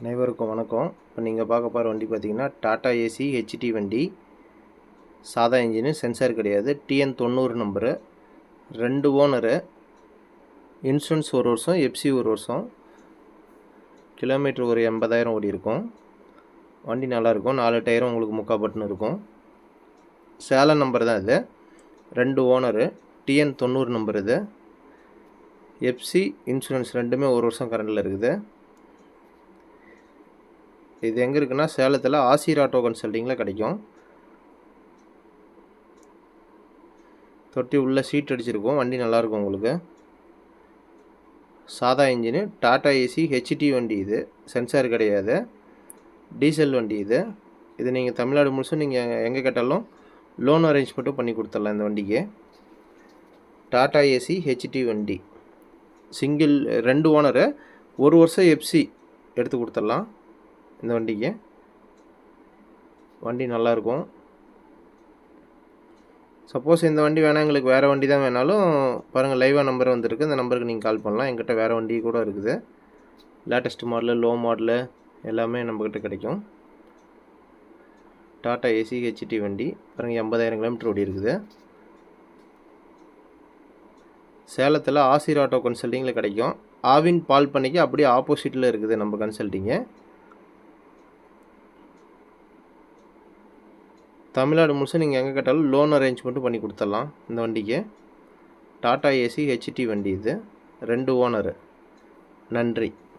அனைவருக்கும் வணக்கம். இப்போ நீங்கள் பார்க்க போகிற வண்டி பார்த்தீங்கன்னா டாடா ஏசி ஹெச்டி வண்டி. சாதா இன்ஜினு சென்சார் கிடையாது. டிஎன் தொண்ணூறு நம்பரு ரெண்டு ஓனரு இன்சூரன்ஸ் ஒரு வருஷம் எஃப்சி ஒரு வருஷம். கிலோமீட்டர் ஒரு எண்பதாயிரம் ஓடி இருக்கும். வண்டி நல்லாயிருக்கும் நாலு டயரும் உங்களுக்கு முக்கா இருக்கும். சேலம் நம்பர் தான் இது. ரெண்டு ஓனரு டிஎன் தொண்ணூறு நம்பர் இது. எஃப்சி இன்சூரன்ஸ் ரெண்டுமே ஒரு வருஷம் கரண்டில் இருக்குது. இது எங்கே இருக்குன்னா சேலத்தில் ஆசிர் ஆட்டோ கன்சல்ட்டிங்கில் கிடைக்கும். தொட்டி உள்ளே சீட் அடிச்சிருக்கும். வண்டி நல்லாயிருக்கும் உங்களுக்கு. சாதா இன்ஜினு டாடா ஏசி ஹெச்டி வண்டி இது. சென்சார் கிடையாது. டீசல் வண்டி இது. இது நீங்கள் தமிழ்நாடு முழுசும் நீங்கள் எங்கே கேட்டாலும் லோன் அரேஞ்ச்மெண்ட்டும் பண்ணி கொடுத்துடலாம் இந்த வண்டிக்கு. டாடா ஏசி ஹெச்டி வண்டி. சிங்கிள் ரெண்டு ஓனரு ஒரு வருஷம் எஃப்சி எடுத்து கொடுத்துடலாம். இந்த வண்டிக்கு. வண்டி நல்லாயிருக்கும் சப்போஸ் இந்த வண்டி வேணால் எங்களுக்கு வேறு வண்டி தான் வேணாலும் பாருங்கள் லைவாக நம்பர் வந்திருக்கு. இந்த நம்பருக்கு நீங்கள் கால் பண்ணலாம். எங்கிட்ட வேறு வண்டி கூட இருக்குது. லேட்டஸ்ட் மாடலு லோ மாடலு எல்லாமே நம்மக்கிட்ட கிடைக்கும். டாட்டா ஏசி ஹெச்டி வண்டி. பாருங்கள் எண்பதாயிரம் கிலோமீட்டர் ஓடி இருக்குது. சேலத்தில் ஆசிர் ஆட்டோ கன்சல்ட்டிங்கில் கிடைக்கும். ஆவின் பால் பண்ணிக்கு அப்படியே ஆப்போசிட்டில் இருக்குது நம்ம கன்சல்ட்டிங்கு தமிழ்நாடு முழுசாக நீங்கள் எங்கே கேட்டாலும் லோன் அரேஞ்ச்மெண்ட்டும் பண்ணி கொடுத்துடலாம் இந்த வண்டிக்கு. டாடா ஏசி ஹெச்டி வண்டி இது. ரெண்டு ஓனரு நன்றி.